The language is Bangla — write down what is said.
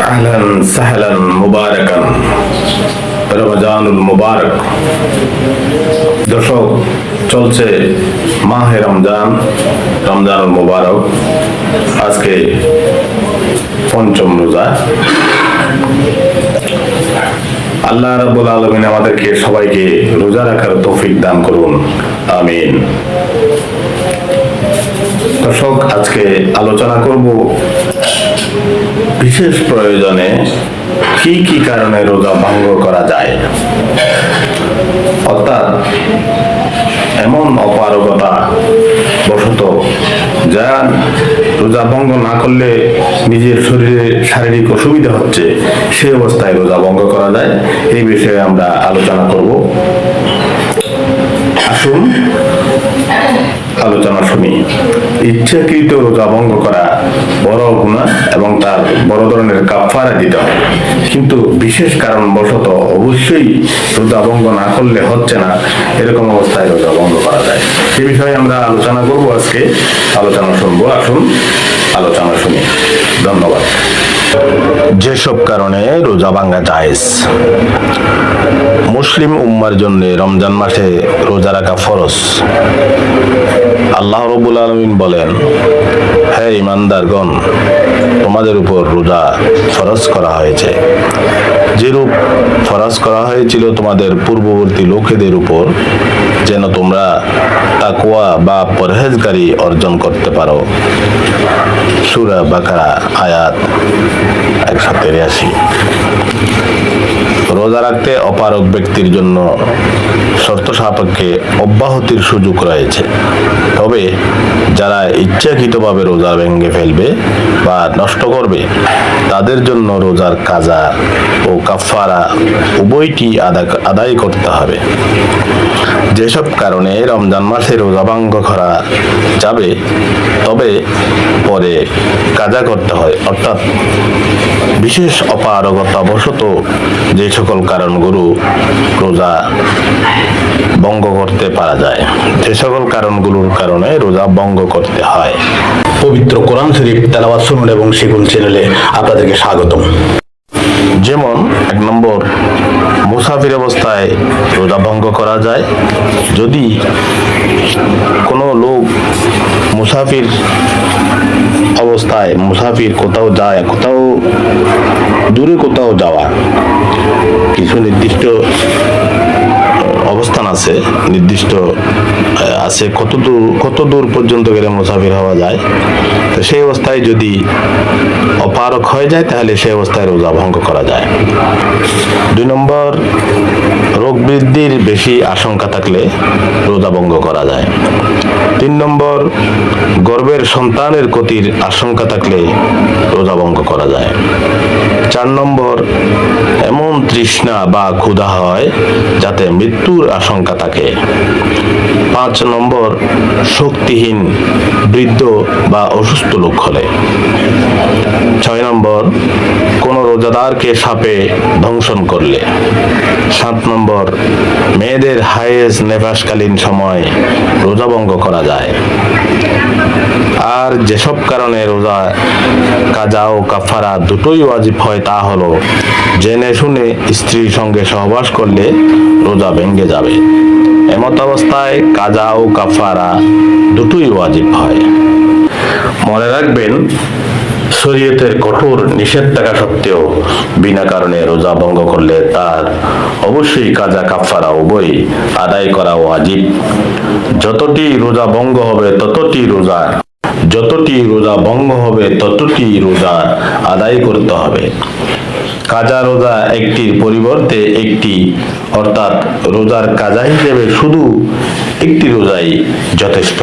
আহলান সাহলান মুবারাকান রমজানুল মুবারক দর্শক, চলছে মাহে রমজান, রমজানুল মুবারক। আজকে পঞ্চম রোজা। আল্লাহ রাব্বুল আলামিন আমাদেরকে সবাইকে রোজা রাখার তৌফিক দান করুন। আমিন। দর্শক, আজকে আলোচনা করব বিশেষ প্রয়োজনে কি কি কারণে রোজা ভঙ্গ করা যায়? অর্থাৎ এমন অপারগতা বশত যা রোজা ভঙ্গ না করলে নিজের শরীরে শারীরিক অসুবিধা হচ্ছে সেই অবস্থায় রোজা ভঙ্গ করা যায়। এই বিষয়ে আমরা আলোচনা করব। আসুন আলোচনা শুনি। ইচ্ছাকৃত রোজা ভঙ্গ করা এবং তার বড় ধরনের কাপফারা দিতে হয়। কিন্তু বিশেষ কারণ বশত অবশ্যই রোজা না করলে হচ্ছে না, এরকম অবস্থায় রোজা করা যায়। সে বিষয়ে আমরা আলোচনা করব আজকে। আলোচনা শুনব, আসুন, আলোচনা শুনি। ধন্যবাদ। যেসব কারণে রোজা ভাঙ্গা জায়েজ। মুসলিম উম্মার জন্য রমজান মাসে রোজা রাখা ফরজ। আল্লাহ রবুল আলমিন বলেন হ্যাঁ ইমানদারগণ, তোমাদের উপর রোজা ফরজ করা হয়েছে। যেরূপ ফরাজ করা হয়েছিল তোমাদের পূর্ববর্তী লোকেদের উপর, যেন তোমরা তাকুয়া বা পরহেজগারি অর্জন করতে পারো। সুরা বাকারা, আয়াত একশো তিরাশি। রোজা রাখতে অপারক ব্যক্তির জন্য শর্ত সাপেক্ষে অব্যাহতির সুযোগ রয়েছে। তবে যারা ইচ্ছাকৃতভাবে রোজা ভেঙে ফেলবে বা নষ্ট করবে, তাদের জন্য রোজার কাজা ও কাফারা উভয়টি আদা- আদায় করতে হবে। যেসব কারণে রমজান মাসে রোজা ভঙ্গ করা যাবে, তবে পরে কাজা করতে হয়। অর্থাৎ বিশেষ অপারগতা বশত যে সকল কারণগুলো রোজা ভঙ্গ করতে পারা যায়, যে সকল কারণগুলোর কারণে রোজা ভঙ্গ করতে হয়। পবিত্র কোরআন শরীফ তেলাওয়াত শুনুন এবং শিখুন চ্যানেলে আপনাদেরকে স্বাগতম। যেমন এক নম্বর, মুসাফির অবস্থায় রোজা ভঙ্গ করা যায়। যদি কোনো লোক মুসাফির অবস্থায় মুসাফির কোথাও যায়, কোথাও দূরে কোথাও যাওয়া, কিছু নির্দিষ্ট আছে, নির্দিষ্ট আছে কত দূর কত দূর পর্যন্ত গেলে মুসাফির হওয়া যায়? তো সেই অবস্থায় যদি অপারক হয়ে যায়, তাহলে সেই অবস্থায় রোজা ভঙ্গ করা যায়। দুই নম্বর, রোগ বৃদ্ধির বেশি আশঙ্কা থাকলে রোজা ভঙ্গ করা যায়। তিন নম্বর, গর্বের সন্তানের ক্ষতির আশঙ্কা থাকলে রোজা ভঙ্গ করা যায়। চার নম্বর, এমন তৃষ্ণা বা ক্ষুধা হয় যাতে মৃত্যুর আশঙ্কা থাকে। পাঁচ নম্বর, শক্তিহীন বৃদ্ধ বা অসুস্থ লোক হলে। ছয় নম্বর রোজাদারকে সাপে ধ্বংসন করলে। সাত নম্বর, মেয়েদের হায়েস নেফাসকালীন সময় রোজা ভঙ্গ করা যায়। আর যেসব কারণে রোজা, কাজা ও কাফারা দুটোই ওয়াজিব হয় তা হলো জেনে শুনে স্ত্রীর সঙ্গে সহবাস করলে রোজা ভেঙে যাবে। এমত অবস্থায় কাজা ও কাফারা দুটোই ওয়াজিব হয়। মনে রাখবেন শরীয়তের কঠোর নিষেধ থাকা সত্ত্বেও বিনা কারণে রোজা ভঙ্গ করলে তার অবশ্যই কাজা কাফারা উভয় আদায় করা ওয়াজিব। যতটি রোজা ভঙ্গ হবে ততটি রোজা, যতটি রোজা ভঙ্গ হবে ততটি রোজা আদায় করতে হবে। কাজা রোজা একটির পরিবর্তে একটি, অর্থাৎ রোজার কাজা হিসেবে শুধু একটি রোজাই যথেষ্ট।